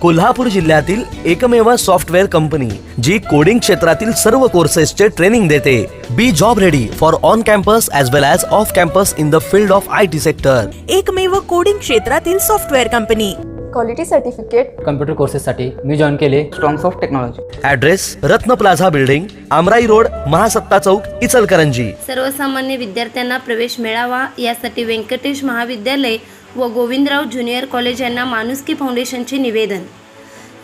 कोल्हापूर जिल्ह्यातील एकमेव software company जी coding क्षेत्रातील सर्व कोर्सेसचे ट्रेनिंग देते. Be job ready for on campus as well as off campus in the field of I T sector एकमेव coding क्षेत्रातील software company. Quality certificate computer कोर्सेससाठी मी join केले. Strongs of technology address Ratna plaza building Amrai road Mahasatta chowk Ichalkaranji सर्वसामान्य विद्यार्थ्यांना प्रवेश मिळावा यासाठी व्यंकटेश महाविद्यालय व गोविंदराव ज्युनियर कॉलेज यांना माणुसकी फाउंडेशनचे निवेदन.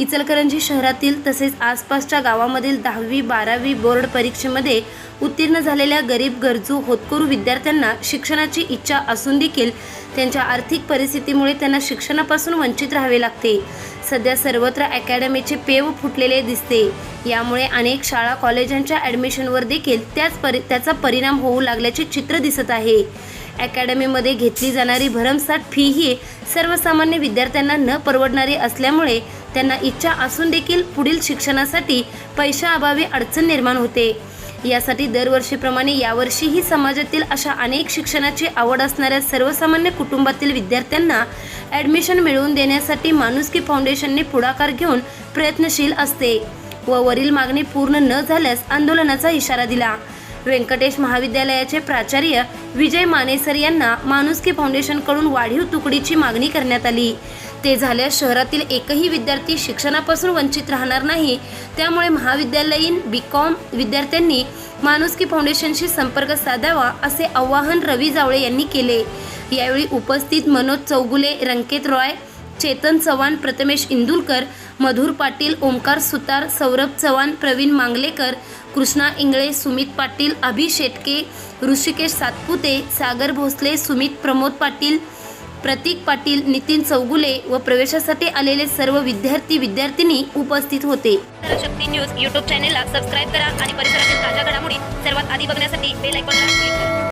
इचलकरंजी शहरातील तसेच आसपासच्या गावामधील दहावी बारावी बोर्ड परीक्षेमध्ये उत्तीर्ण झालेल्या गरीब गरजू होतकरू विद्यार्थ्यांना शिक्षणाची इच्छा असून देखील त्यांच्या आर्थिक परिस्थितीमुळे त्यांना शिक्षणापासून वंचित राहावे लागते. सध्या सर्वत्र अकॅडमीचे पेव फुटलेले दिसते. यामुळे अनेक शाळा कॉलेजांच्या ॲडमिशनवर देखील त्याच परि त्याचा परिणाम होऊ लागल्याचे चित्र दिसत आहे. अकॅडमीमध्ये घेतली जाणारी भरमसाठ फी ही सर्वसामान्य विद्यार्थ्यांना न परवडणारी असल्यामुळे त्यांना इच्छा असून देखील पुढील शिक्षणासाठी पैशाअभावी अडचण निर्माण होते. यासाठी दरवर्षीप्रमाणे यावर्षीही समाजातील अशा अनेक शिक्षणाची आवड असणाऱ्या सर्वसामान्य कुटुंबातील विद्यार्थ्यांना ॲडमिशन मिळवून देण्यासाठी माणुसकी फाउंडेशनने पुढाकार घेऊन प्रयत्नशील असते व वरील मागणी पूर्ण न झाल्यास आंदोलनाचा इशारा दिला. व्यंकटेश महाविद्यालयाचे प्राचार्य विजय मानेसर यांना माणुसकी फाउंडेशनकडून वाढीव तुकडीची मागणी करण्यात आली. ते झाल्यास शहरातील एकही विद्यार्थी शिक्षणापासून वंचित राहणार नाही. त्यामुळे महाविद्यालयीन बी कॉम विद्यार्थ्यांनी माणुसकी फाउंडेशनशी संपर्क साधावा असे आवाहन रवी जावळे यांनी केले. यावेळी उपस्थित मनोज चौगुले रंकेत रॉय चेतन चव्हाण प्रथमेश इंदुलकर मधुर पाटील ओमकार सुतार सौरभ चव्हाण प्रवीण मांगलेकर कृष्णा इंगळे सुमित पाटील अभि शेटके ऋषिकेश सातपुते सागर भोसले सुमित प्रमोद पाटील प्रतीक पाटील नितीन चौगुले व प्रवेशासाठी आलेले सर्व विद्यार्थी विद्यार्थिनी उपस्थित होते. शक्ती न्यूज यूट्यूब चॅनेलला सबस्क्राईब करा आणि परिसरातील ताज्या घडामोडी सर्वात आधी बघण्यासाठी बेल आयकॉनला क्लिक करा.